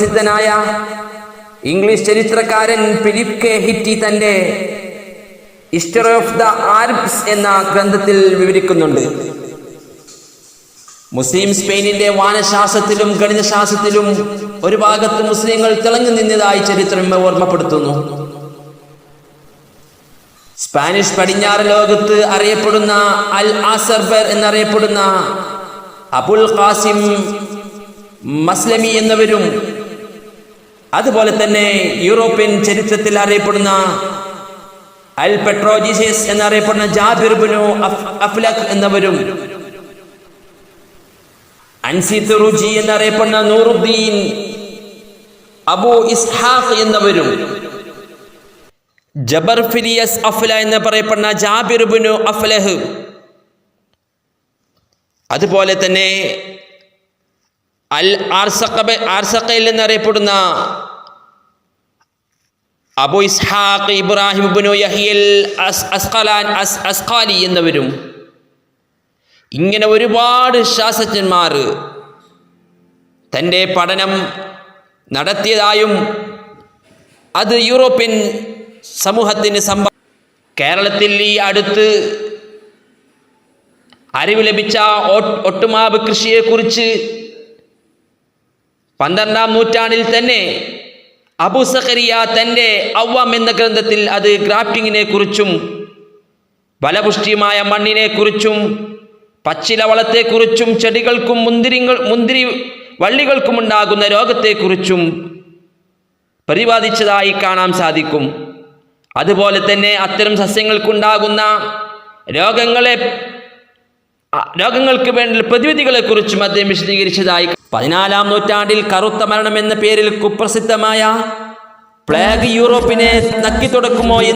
പ്രസിദ്ധനായ ഇംഗ്ലീഷ് ചരിത്രകാരൻ Philip K. Hitti തന്റെ ഹിസ്റ്ററി ഓഫ് ദ ആൽപ്സ് എന്ന ഗ്രന്ഥത്തിൽ വിവരിക്കുന്നുണ്ട്. മുസ്ലിം സ്പെയിനിന്റെ വാനശാസ്ത്രത്തിലും ഗണിതശാസ്ത്രത്തിലും ഒരു ഭാഗത്ത് മുസ്ലിങ്ങൾ തിളങ്ങി നിന്നതായി ചരിത്രം ഓർമ്മപ്പെടുത്തുന്നു. സ്പാനിഷ് പടിഞ്ഞാറ് ലോകത്ത് അറിയപ്പെടുന്ന അൽ ആസർബർ എന്നറിയപ്പെടുന്ന അബുൽ ഖാസിം മസ്ലമി എന്നിവരും അതുപോലെ തന്നെ യൂറോപ്യൻ ചരിത്രത്തിൽ അറിയപ്പെടുന്ന അൽ പെട്രോജിസിയസ് എന്നറിയപ്പെടുന്ന ജാബിർബിനു അഫ്- അഫ്ലഖ് എന്നവരും അൻസിത്തുറുജി എന്നറിയപ്പെടുന്ന നൂറുദ്ദീൻ അബു ഇസ്ഹാഖ് എന്നവരും ജബർ ഫിലിയസ് അഫ്ല എന്ന് പറയപ്പെടുന്ന ജാബിർബിനു അഫ്ലഹ്. അതുപോലെ തന്നെ അൽ ആർസഖബ ആർസഖയിൽ എന്നറിയപ്പെടുന്ന അബു ഇസ്ഹാഖ് ഇബ്രാഹിം ഇബ്നു യഹിയൽ അസ് അസ്ഖലാൻ അസ് അസ്ഖാലി എന്നിവരും ഇങ്ങനെ ഒരുപാട് ശാസ്ത്രജ്ഞന്മാർ തന്റെ പഠനം നടത്തിയതായും അത് യൂറോപ്യൻ സമൂഹത്തിന് സംഭ കേരളത്തിൽ ഈ അടുത്ത് അറിവ് ലഭിച്ച ഒട്ടുമാവ് കൃഷിയെക്കുറിച്ച് പന്ത്രണ്ടാം നൂറ്റാണ്ടിൽ തന്നെ അബു സഖറിയ തന്റെ അവ്വം എന്ന ഗ്രന്ഥത്തിൽ അത് ഗ്രാഫ്റ്റിങ്ങിനെ കുറിച്ചും ഫലപുഷ്ടിയുമായ മണ്ണിനെ കുറിച്ചും പച്ചില വളത്തെക്കുറിച്ചും ചെടികൾക്കും മുന്തിരിങ്ങൾ മുന്തിരി വള്ളികൾക്കും ഉണ്ടാകുന്ന രോഗത്തെക്കുറിച്ചും പ്രതിപാദിച്ചതായി കാണാൻ സാധിക്കും. അതുപോലെ തന്നെ അത്തരം സസ്യങ്ങൾക്കുണ്ടാകുന്ന രോഗങ്ങളെ രോഗങ്ങൾക്ക് വേണ്ട പ്രതിവിധികളെക്കുറിച്ചും അദ്ദേഹം വിശദീകരിച്ചതായി പതിനാലാം നൂറ്റാണ്ടിൽ കറുത്ത മരണം എന്ന പേരിൽ കുപ്രസിദ്ധമായ പ്ലേഗ് യൂറോപ്പിനെ നക്കി തുടക്കുമോ